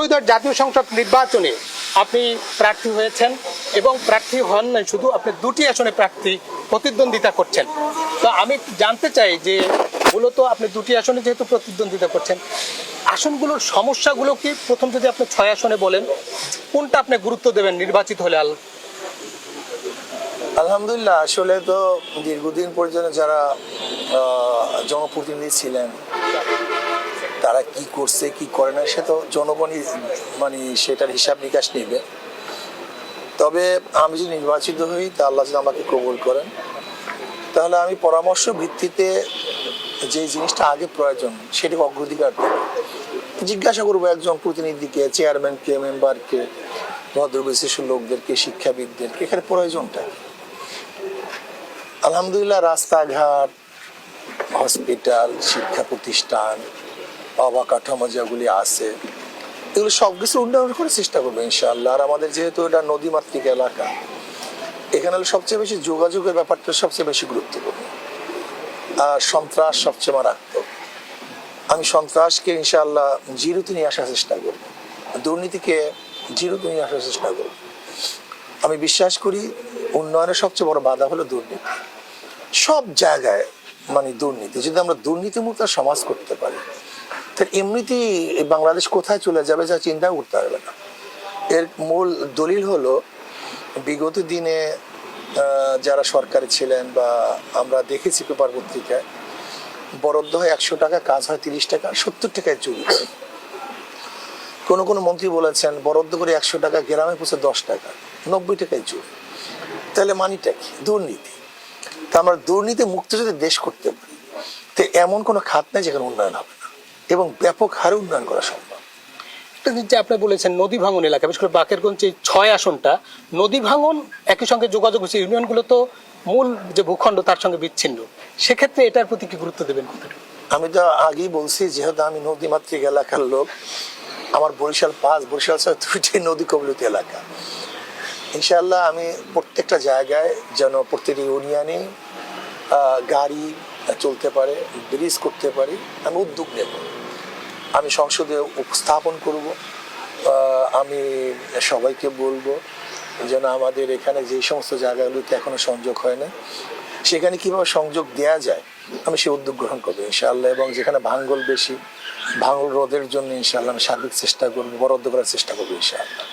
ত্রয়োদশ জাতীয় সংসদ নির্বাচনে আপনি প্রার্থী হয়েছেন এবং প্রার্থী হন নাই, শুধু আপনি দুটি আসনে প্রার্থী প্রতিদ্বন্দ্বিতা করছেন। তো আমি জানতে চাই যে মূলত আপনি দুটি আসনে যেহেতু প্রতিদ্বন্দ্বিতা করছেন, আসনগুলোর সমস্যাগুলো কি? প্রথম যদি আপনি ছয় আসনে বলেন, কোনটা আপনি গুরুত্ব দেবেন নির্বাচিত হলে আল? আলহামদুলিল্লাহ, আসলে তো দীর্ঘদিন পর্যন্ত যারা জনপ্রতিনিধি ছিলেন তারা কি করছে, কি করে না, সে তো জনগণই মানে সেটার হিসাব নিকাশ নেবে। তবে আমি যদি নির্বাচিত হই, তা আল্লাহ যদি আমাকে কবুল করেন, তাহলে আমি পরামর্শ ভিত্তিতে যে জিনিসটা আগে প্রয়োজন, সেটাকে অগ্রাধিকার দেব। জিজ্ঞাসা করব একজন প্রতিনিধিকে, চেয়ারম্যানকে, মেম্বারকে ভদ্রবিশিষ্ট লোকদেরকে, শিক্ষাবিদদেরকে, এখানে প্রয়োজনটা আলহামদুলিল্লাহ, রাস্তাঘাট, হসপিটাল, শিক্ষা প্রতিষ্ঠান অবকাঠামো যেগুলি আছে, এগুলো সব কিছু উন্নয়ন করার চেষ্টা করব ইনশাআল্লাহ। আর আমাদের যেহেতু এটা নদীমাতৃক এলাকা, এখানে সবচেয়ে বেশি যোগাযোগের ব্যাপারটা সবচেয়ে বেশি গুরুত্বপূর্ণ। আর সন্ত্রাস সবচেয়ে মারাত্মক। আমি সন্ত্রাসকে ইনশাআল্লাহ জিরোতে নিয়ে আসার চেষ্টা করব। দুর্নীতিকে জিরোতে নিয়ে আসার চেষ্টা করব। আমি বিশ্বাস করি উন্নয়নের সবচেয়ে বড় বাধা হলো দুর্নীতি। সব জায়গায় মানে দুর্নীতি। যদি আমরা দুর্নীতিমুক্ত সমাজ করতে পারি তাহলে এমনিতেই বাংলাদেশ কোথায় চলে যাবে যা চিন্তা করতে পারবে না। এর মূল দলিল হলো, বিগত দিনে যারা সরকারে ছিলেন বা আমরা দেখেছি পেপার পত্রিকায়, বরাদ্দ হয় একশো টাকা, কাজ হয় তিরিশ টাকা, সত্তর টাকায় চুরি কোনো কোনো মন্ত্রী বলেছেন, বরাদ্দ করে একশো টাকা, গ্রামে পৌঁছে দশ টাকা, নব্বই টাকায় চুরি তাহলে মানিটা কি? দুর্নীতি। তা আমরা দুর্নীতি মুক্ত যদি দেশ করতে পারি, তো এমন কোনো খাত নেই যেখানে উন্নয়ন হবে। এবং ব্যাপক হারে উন্নয়ন করা সম্ভব। যে আপনি বলেছেন, নদী ভাঙন এলাকা, বিশেষ করে বাকেরগঞ্জ এই ছয় আসনটা, নদী ভাঙন একই সঙ্গে যোগাযোগ হচ্ছে, ইউনিয়নগুলো তো মূল যে ভূখণ্ড, তার সঙ্গে বিচ্ছিন্ন। সেক্ষেত্রে এটার প্রতি কি গুরুত্ব দেবেন আমি তো আগেই বলছি, যেহেতু আমি নদীমাতৃক এলাকার লোক, আমার বরিশাল পাঁচ, বরিশাল ছয় দুইটি নদী কবলিত এলাকা। ইনশাআল্লাহ আমি প্রত্যেকটা জায়গায় যেন প্রত্যেকটি ইউনিয়নে গাড়ি চলতে পারে, ব্রিজ করতে পারি, আমি উদ্যোগ নেব। আমি সংসদে উপস্থাপন করব আমি সবাইকে বলব যেন আমাদের এখানে যে সমস্ত জায়গাগুলোতে এখনও সংযোগ হয় না সেখানে কীভাবে সংযোগ দেয়া যায়, আমি সে উদ্যোগ গ্রহণ করব ইনশাল্লাহ এবং যেখানে ভাঙ্গল বেশি ভাঙ্গল রোধের জন্য ইনশাল্লাহ আমি সার্বিক চেষ্টা করব, বরাদ্দ করার চেষ্টা করব ইনশাআল্লাহ।